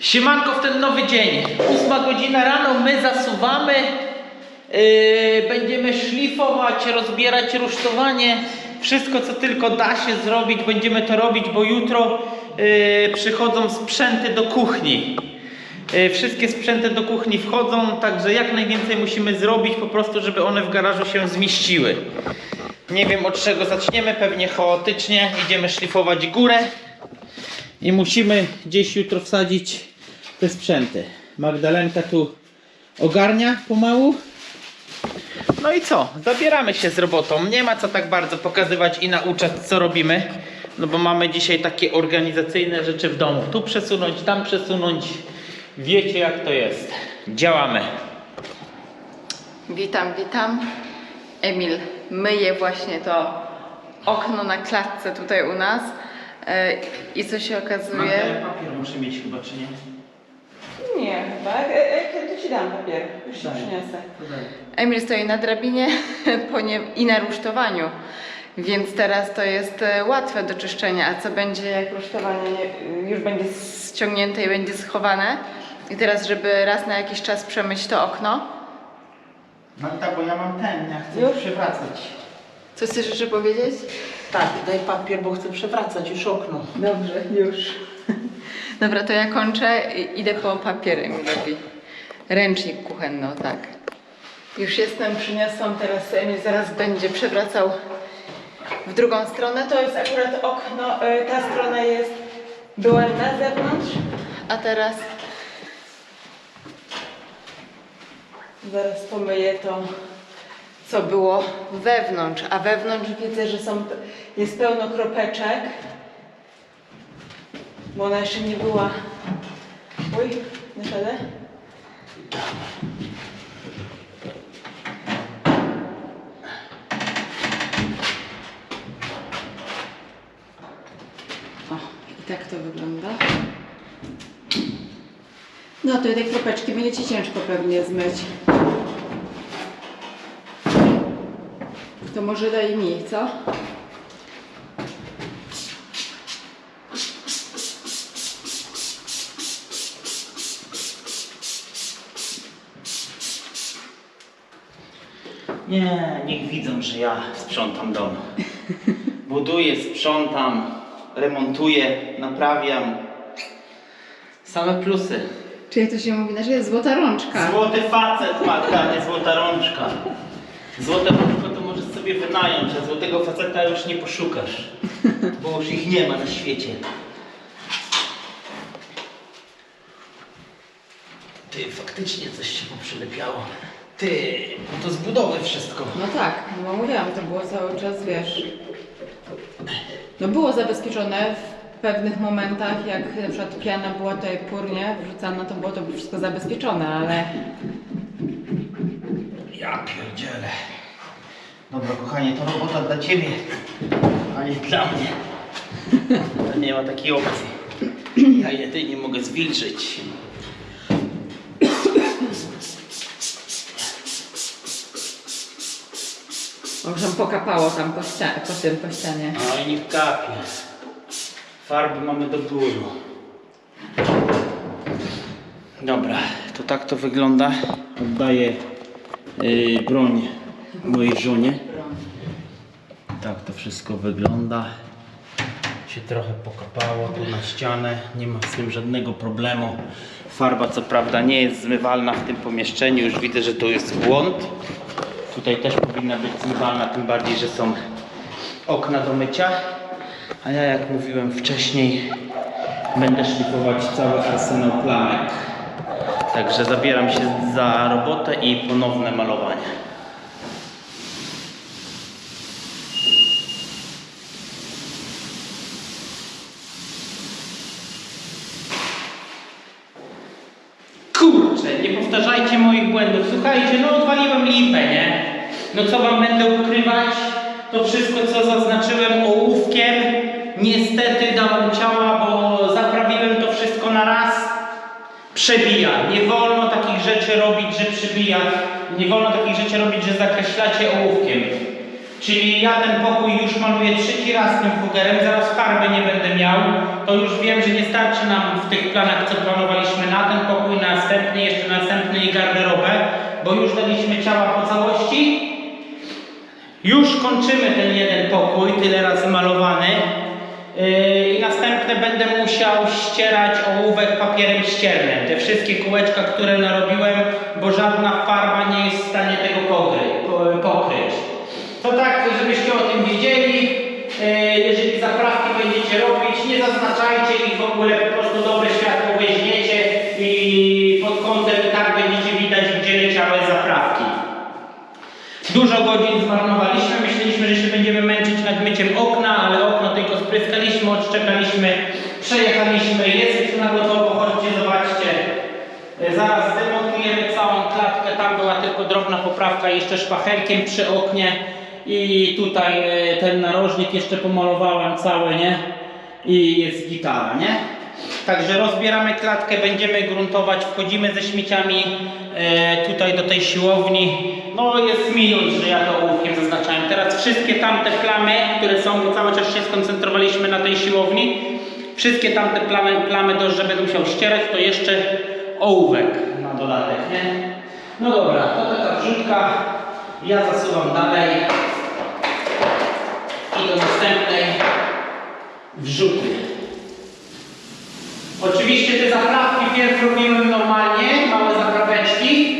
Siemanko w ten nowy dzień. Ósma godzina rano, my zasuwamy. Yy, będziemy szlifować, rozbierać rusztowanie. Wszystko co tylko da się zrobić, będziemy to robić, bo jutro yy, przychodzą sprzęty do kuchni. Yy, wszystkie sprzęty do kuchni wchodzą, także jak najwięcej musimy zrobić po prostu, żeby one w garażu się zmieściły. Nie wiem od czego zaczniemy, pewnie chaotycznie. Idziemy szlifować górę i musimy gdzieś jutro wsadzić te sprzęty. Magdalenka tu ogarnia pomału. No i co? Zabieramy się z robotą. Nie ma co tak bardzo pokazywać i nauczać, co robimy. No bo mamy dzisiaj takie organizacyjne rzeczy w domu. Tu przesunąć, tam przesunąć. Wiecie jak to jest. Działamy. Witam, witam. Emil myje właśnie to okno na klatce tutaj u nas. E, I co się okazuje? papier muszę mieć chyba, czy nie? Nie, chyba. E, e, to ci dam papier. Już ci Daj. przyniosę. Emil stoi na drabinie ponie- i na rusztowaniu, więc teraz to jest e, łatwe do czyszczenia. A co będzie, jak rusztowanie nie, już będzie ściągnięte i będzie schowane? I teraz, żeby raz na jakiś czas przemyć to okno. No tak, bo ja mam ten, ja chcę Już? przewracać. Co chcesz jeszcze powiedzieć? Tak, daj papier, bo chcę przewracać już okno. Dobrze, już. Dobra, to ja kończę i idę po papier Emilowi. Ręcznik kuchenny, o tak. Już jestem, przyniosłam, teraz Emil zaraz będzie przewracał w drugą stronę. To jest akurat okno, e, ta strona jest, była na zewnątrz. A teraz Zaraz pomyję to. Co było wewnątrz, a wewnątrz Widzę, że są, jest pełno kropeczek. Bo ona jeszcze nie była... Oj, naprawdę? O, i tak to wygląda. No to te kropeczki będzie ci ciężko pewnie zmyć. To może daj mi, co? Nie, niech widzą, że ja sprzątam dom. Buduję, sprzątam, remontuję, naprawiam. Same plusy. Czyli to się mówi, że jest złota rączka. Złoty facet, matka, nie złota rączka. Złote możesz sobie wynająć, a złotego faceta już nie poszukasz. Bo już ich nie ma na świecie. Ty, faktycznie coś się poprzylepiało. Ty, no to z budowy wszystko. No tak, no mówiłam, to było cały czas, wiesz. No było zabezpieczone w pewnych momentach, jak na przykład piana była tutaj pórnie wrzucana, to było to wszystko zabezpieczone, ale Ja pierdzielę. Dobra, kochanie, to robota dla ciebie, a nie dla mnie. To nie ma takiej opcji. Ja jedynie mogę zwilżyć. może pokapało tam po, po tym po ścianie. No i nie kapie. Farby mamy do bólu. Dobra, to tak to wygląda. Oddaję yy, broń mojej żonie. Tak to wszystko wygląda. Się trochę pokapało tu na ścianę. Nie ma z tym żadnego problemu. Farba co prawda nie jest zmywalna w tym pomieszczeniu. Już widzę, że to jest błąd. Tutaj też powinna być zmywalna, tym bardziej, że są okna do mycia. A ja jak mówiłem wcześniej, będę szlifować cały arsenał plamek. Także zabieram się za robotę i ponowne malowanie. Kurczę, nie powtarzajcie moich błędów. Słuchajcie, no odwaliłem lipę, nie? No co wam będę ukrywać? To wszystko, co zaznaczyłem ołówkiem, niestety dałem ciała, bo zaprawiłem to wszystko na raz. Przebija. Nie wolno takich rzeczy robić, że przebija. Nie wolno takich rzeczy robić, że zakreślacie ołówkiem. Czyli ja ten pokój już maluję trzeci raz tym fugerem, zaraz farby nie będę. To już wiem, że nie starczy nam w tych planach, co planowaliśmy następny, jeszcze następny i garderobę, bo już daliśmy ciała po całości. Już kończymy ten jeden pokój, tyle razy malowany. Yy, I następne będę musiał ścierać ołówek papierem ściernym. Te wszystkie kółeczka, które narobiłem, bo żadna farba nie jest w stanie tego pokry, po- pokryć. To tak, żebyście o tym wiedzieli. Robić, nie zaznaczajcie ich w ogóle, po prostu dobre światło weźmiecie i pod kątem tak będziecie widać, gdzie leciały zaprawki. Dużo godzin zmarnowaliśmy, myśleliśmy, że się będziemy męczyć nad myciem okna, ale okno tylko spryskaliśmy, odszczekaliśmy, przejechaliśmy, jest już na gotowo, chodźcie, zobaczcie. Zaraz zdemontujemy całą klatkę, tam była tylko drobna poprawka jeszcze szpachelkiem przy oknie i tutaj e, ten narożnik jeszcze pomalowałem cały, nie? I jest gitara, nie? Także rozbieramy klatkę, będziemy gruntować, wchodzimy ze śmieciami e, tutaj do tej siłowni. No jest minus, że ja to ołówkiem zaznaczałem. Teraz wszystkie tamte plamy, które są, bo cały czas się skoncentrowaliśmy na tej siłowni, wszystkie tamte plamy, plamy dość, że będę musiał ścierać, to jeszcze ołówek na dodatek, nie? No dobra, to taka wrzutka. Ja zasuwam dalej i do następnej wrzuty. Oczywiście te zaprawki pierw robiłem normalnie, małe zapraweczki,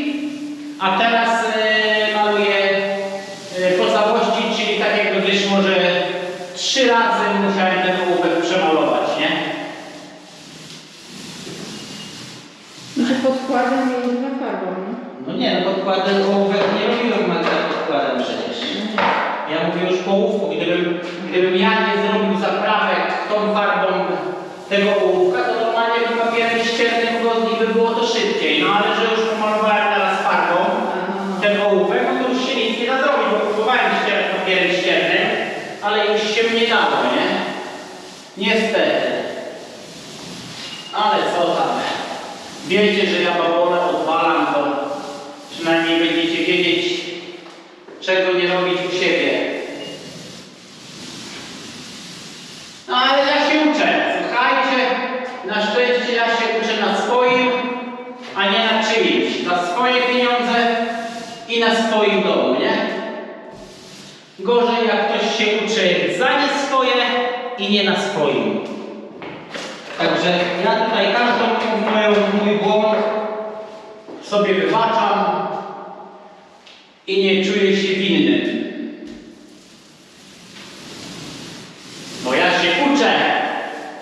a teraz e, maluję e, po całości, czyli tak jakby wyszło, że trzy razy musiałem ten ołówek przemalować, nie? Że podkładem i inną farbą, no. No nie, no podkładem ołówek nie robiłem materiał podkładem przecież. Ja mówię już po ołówku, gdybym, gdybym ja nie zrobił zaprawek tą farbą tego ołówka, to normalnie bym papierem ściernym go i by było to szybciej. No ale że już pomalowałem teraz farbą ten ołówek, no to już się nic nie da zrobić, bo próbowałem ścierać papierem ściernym, ale już się nie dało, nie? Niestety. Ale co tam? Wiecie, że ja babole odwalam, to przynajmniej wiedzieć, czego nie robić u siebie. No ale ja się uczę, słuchajcie, na szczęście ja się uczę na swoim, a nie na czyimś. Za swoje pieniądze i na swoim domu, nie? Gorzej jak ktoś się za nie swoje i nie na swoim. Także ja tutaj każdą moją, mój błąd sobie wybaczam i nie czuję się winny. Bo ja się uczę,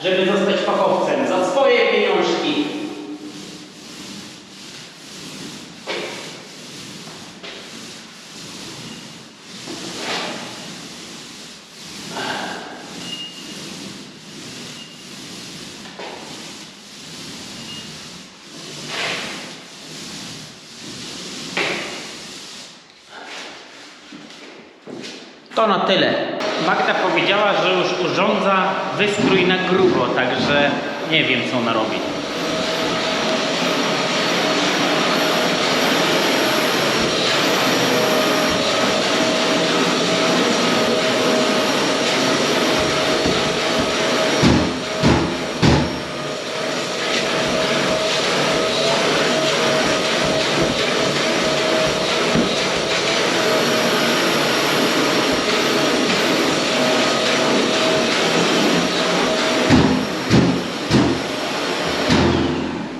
żeby zostać fachowcem za swoje pieniążki. To na tyle. Magda powiedziała, że już urządza wystrój na grubo, także nie wiem co ona robi.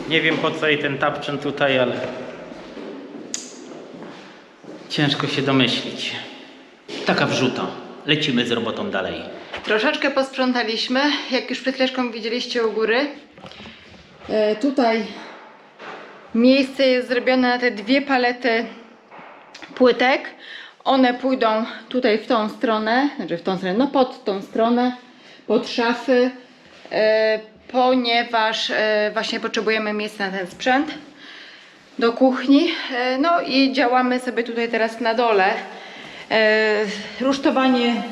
Nie wiem po co jej ten tapczan tutaj, ale ciężko się domyślić. Taka wrzuta. Lecimy z robotą dalej. Troszeczkę posprzątaliśmy, jak już przed chwileczką widzieliście u góry. E, tutaj miejsce jest zrobione na te dwie palety płytek. One pójdą tutaj w tą stronę, znaczy w tą stronę, no pod tą stronę, pod szafy, e, ponieważ e, właśnie potrzebujemy miejsca na ten sprzęt do kuchni. E, No i działamy sobie tutaj teraz na dole. E, Rusztowanie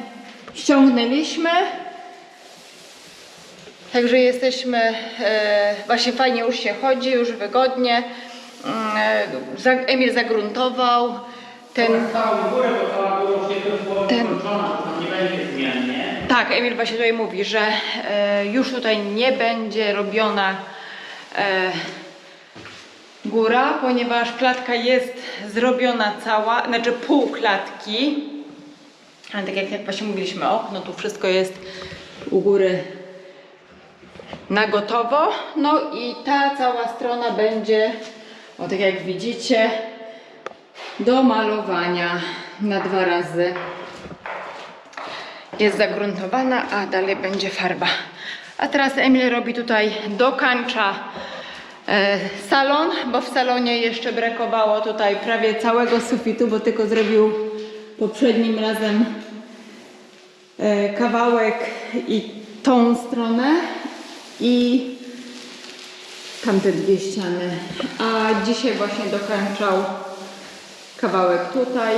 ściągnęliśmy. Także jesteśmy, właśnie fajnie już się chodzi, już wygodnie. Mm, Emil zagruntował. Ten, Ten- tak, Emil właśnie tutaj mówi, że e, już tutaj nie będzie robiona e, góra, ponieważ klatka jest zrobiona cała, znaczy pół klatki. Ale tak jak, jak właśnie mówiliśmy, okno, tu wszystko jest u góry na gotowo. No i ta cała strona będzie, o tak jak widzicie, do malowania na dwa razy. Jest zagruntowana, a dalej będzie farba. A teraz Emil robi tutaj, dokańcza e, salon, bo w salonie jeszcze brakowało tutaj prawie całego sufitu, bo tylko zrobił poprzednim razem e, kawałek i tą stronę i tamte dwie ściany. A dzisiaj właśnie dokończał kawałek tutaj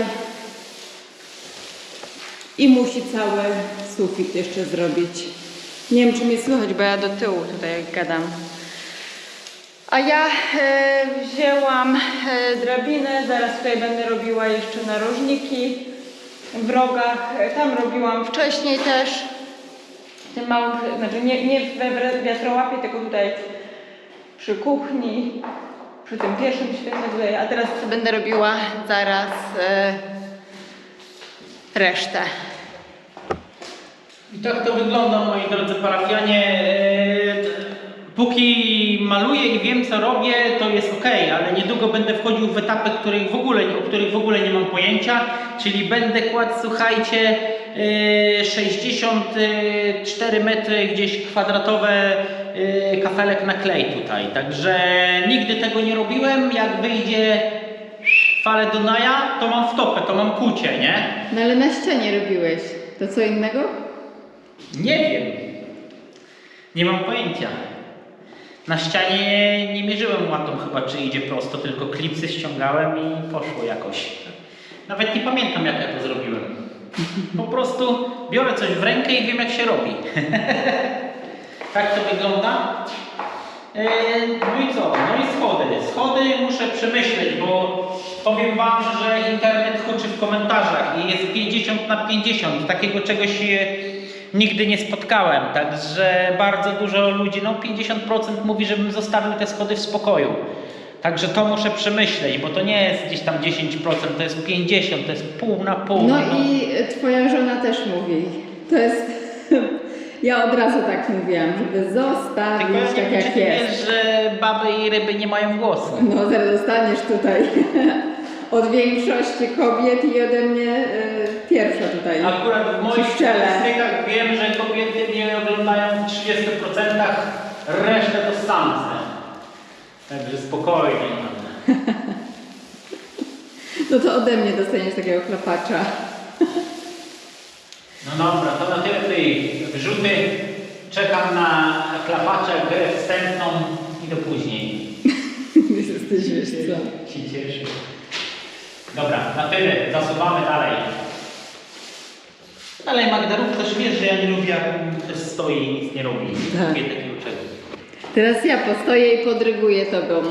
i musi cały sufit jeszcze zrobić. Nie wiem, czy mnie słychać, bo ja do tyłu tutaj gadam. A ja e, wzięłam e, drabinę, zaraz tutaj będę robiła jeszcze narożniki w rogach. E, Tam robiłam wcześniej też tym małym, znaczy nie, nie we wiatrołapie, tylko tutaj przy kuchni, przy tym pierwszym świetle tutaj, a teraz będę robiła zaraz e, resztę. I tak to wygląda, moi drodzy parafianie. Eee, Póki maluję i wiem co robię, to jest ok, ale niedługo będę wchodził w etapy, których w ogóle, o których w ogóle nie mam pojęcia, czyli będę kładł, słuchajcie, eee, 64 metry gdzieś kwadratowe eee, kafelek na klej tutaj. Także nigdy tego nie robiłem. Jak wyjdzie fale Dunaja, to mam wtopę, to mam kucie, nie? No ale na ścianie robiłeś. To co innego? Nie wiem. Nie mam pojęcia. Na ścianie nie mierzyłem łatą chyba, czy idzie prosto, tylko klipsy ściągałem i poszło jakoś. Nawet nie pamiętam, jak ja to zrobiłem. Po prostu biorę coś w rękę i wiem, jak się robi. tak to wygląda. Eee, No i co? No i schody. Schody muszę przemyśleć, bo powiem Wam, że internet huczy w komentarzach i jest 50 na 50. Takiego czegoś e, nigdy nie spotkałem. Także bardzo dużo ludzi, no 50% mówi, żebym zostawił te schody w spokoju. Także to muszę przemyśleć, bo to nie jest gdzieś tam 10%, to jest 50%, to jest pół na pół. No i twoja żona też mówi. To jest. Ja od razu tak mówiłam, żeby Tylko zostawić ja nie tak wiem, jak jest. wiesz, że baby i ryby nie mają głosu. No zaraz dostaniesz tutaj od większości kobiet i ode mnie y, pierwsza tutaj. Akurat w moich Ci statystykach wiem, że kobiety mnie oglądają w 30%, resztę to samce. Także spokojnie. No to ode mnie dostaniesz takiego chlapacza. No dobra, to na tyle tej wrzuty. Czekam na klapacze, grę wstępną i do później. Jesteś wiesz co. Się cieszę. Dobra, na tyle. Zasuwamy dalej. Dalej Magda, rób też wiesz, że ja nie lubię jak ktoś stoi i nic nie robi. Tak. lubię takiego czegoś. Teraz ja postoję i podryguję tobą.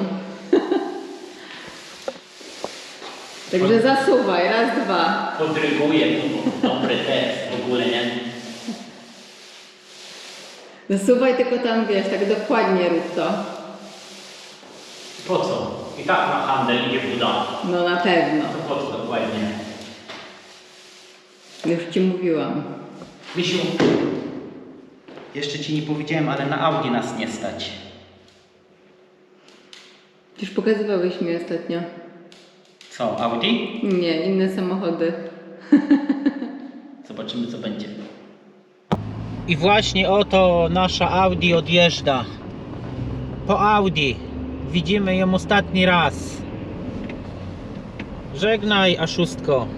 Także zasuwaj, raz, dwa. Podryguję, to dobry tekst w ogóle, nie? Zasuwaj tylko tam, wiesz, tak dokładnie rób to. Po co? I tak na handel idzie Buda. No na pewno. To po co dokładnie? Już ci mówiłam. Misiu, jeszcze ci nie powiedziałem, ale na Audi nas nie stać. Już pokazywałeś mi ostatnio. Co, Audi? Nie, inne samochody. Zobaczymy, co będzie. I właśnie oto nasza Audi odjeżdża. Po Audi. Widzimy ją ostatni raz. Żegnaj, Aszustko.